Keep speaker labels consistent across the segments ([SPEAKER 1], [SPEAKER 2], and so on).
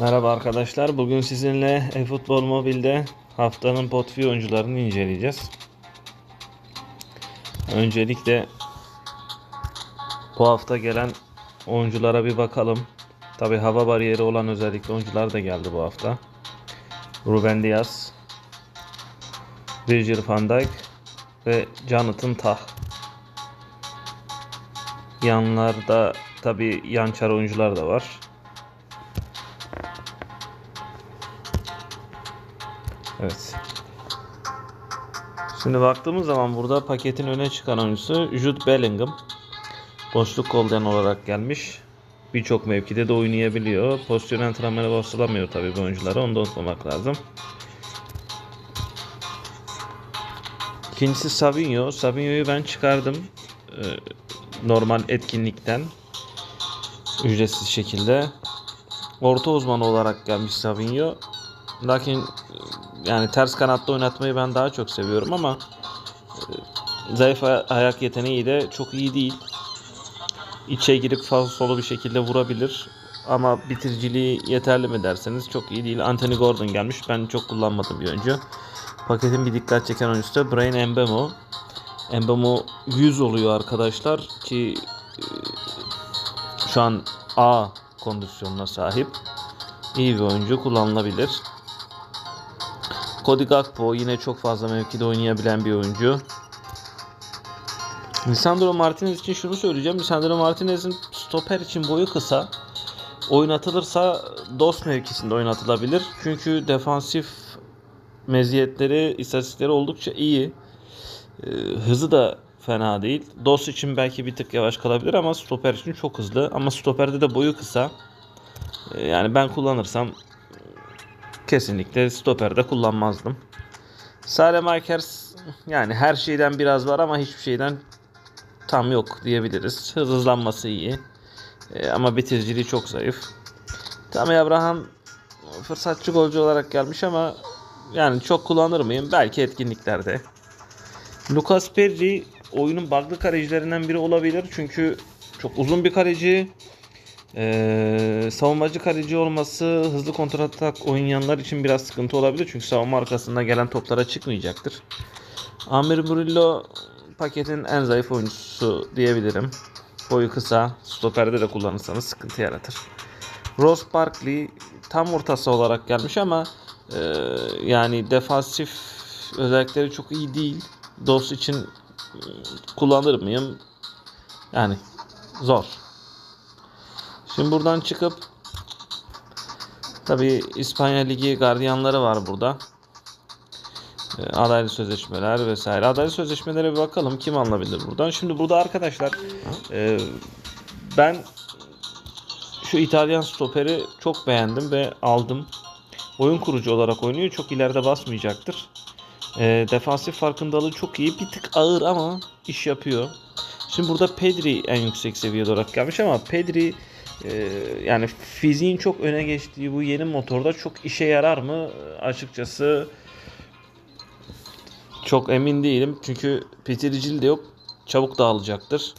[SPEAKER 1] Merhaba arkadaşlar. Bugün sizinle eFootball Mobile'de haftanın potfi oyuncularını inceleyeceğiz. Öncelikle bu hafta gelen oyunculara bir bakalım. Tabi hava bariyeri olan özellikle oyuncular da geldi bu hafta. Ruben Diaz, Virgil van Dijk ve Jonathan Tah. Yanlarda tabi yançar oyuncular da var. Evet. Şimdi baktığımız zaman burada paketin öne çıkan oyuncusu Jude Bellingham. Boşluk golden olarak gelmiş. Birçok mevkide de oynayabiliyor. Pozisyon antrenmanı basılamıyor tabii bu oyunculara. Onu da unutmamak lazım. İkincisi Savinho. Savinho'yu ben çıkardım. Ee, normal etkinlikten. Ücretsiz şekilde. Orta uzmanı olarak gelmiş Savinho. Lakin yani ters kanatta oynatmayı ben daha çok seviyorum ama e, zayıf ay- ayak yeteneği de çok iyi değil. İçe girip fazla solu bir şekilde vurabilir. Ama bitiriciliği yeterli mi derseniz çok iyi değil. Anthony Gordon gelmiş. Ben çok kullanmadım bir oyuncu. Paketin bir dikkat çeken oyuncusu da Brian Mbemo. Mbemo 100 oluyor arkadaşlar ki e, şu an A kondisyonuna sahip. İyi bir oyuncu kullanılabilir. Cody Gakpo yine çok fazla mevkide oynayabilen bir oyuncu. Lisandro Martinez için şunu söyleyeceğim. Lisandro Martinez'in stoper için boyu kısa. Oynatılırsa DOS mevkisinde oynatılabilir. Çünkü defansif meziyetleri, istatistikleri oldukça iyi. Ee, hızı da fena değil. DOS için belki bir tık yavaş kalabilir ama stoper için çok hızlı. Ama stoperde de boyu kısa. Ee, yani ben kullanırsam kesinlikle stoperde kullanmazdım. Salem Akers yani her şeyden biraz var ama hiçbir şeyden tam yok diyebiliriz. Hız hızlanması iyi. Ee, ama bitiriciliği çok zayıf. Tammy Abraham fırsatçı golcü olarak gelmiş ama yani çok kullanır mıyım? Belki etkinliklerde. Lucas Perry oyunun bug'lı kalecilerinden biri olabilir. Çünkü çok uzun bir kaleci. Ee, savunmacı kaleci olması hızlı kontratak oynayanlar için biraz sıkıntı olabilir. Çünkü savunma arkasında gelen toplara çıkmayacaktır. Amir Murillo paketin en zayıf oyuncusu diyebilirim. Boyu kısa, stoperde de kullanırsanız sıkıntı yaratır. Ross Barkley tam ortası olarak gelmiş ama e, yani defansif özellikleri çok iyi değil. DOS için e, kullanır mıyım? Yani zor. Şimdi buradan çıkıp tabi İspanya Ligi gardiyanları var burada. E, adaylı sözleşmeler vesaire. Adaylı sözleşmelere bir bakalım kim alınabilir buradan. Şimdi burada arkadaşlar e, ben şu İtalyan stoperi çok beğendim ve aldım. Oyun kurucu olarak oynuyor. Çok ileride basmayacaktır. E, defansif farkındalığı çok iyi. Bir tık ağır ama iş yapıyor. Şimdi burada Pedri en yüksek seviyede olarak gelmiş ama Pedri yani fiziğin çok öne geçtiği bu yeni motorda çok işe yarar mı? Açıkçası çok emin değilim. Çünkü bitiricil de yok. Çabuk dağılacaktır.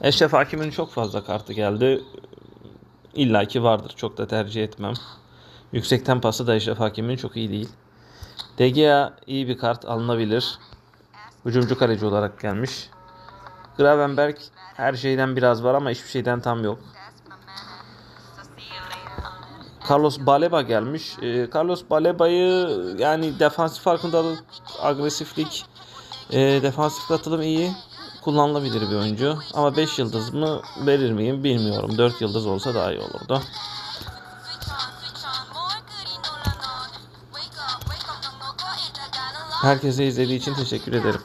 [SPEAKER 1] Eşref Hakim'in çok fazla kartı geldi. İlla ki vardır. Çok da tercih etmem. Yüksekten pası da Eşref Hakim'in çok iyi değil. De Gea iyi bir kart alınabilir. Hücumcu kaleci olarak gelmiş. Gravenberg her şeyden biraz var ama hiçbir şeyden tam yok. Carlos Baleba gelmiş. Ee, Carlos Baleba'yı yani defansif farkındalık, agresiflik, e, defansif katılım iyi. Kullanılabilir bir oyuncu. Ama 5 yıldız mı verir miyim bilmiyorum. 4 yıldız olsa daha iyi olurdu. Herkese izlediği için teşekkür ederim.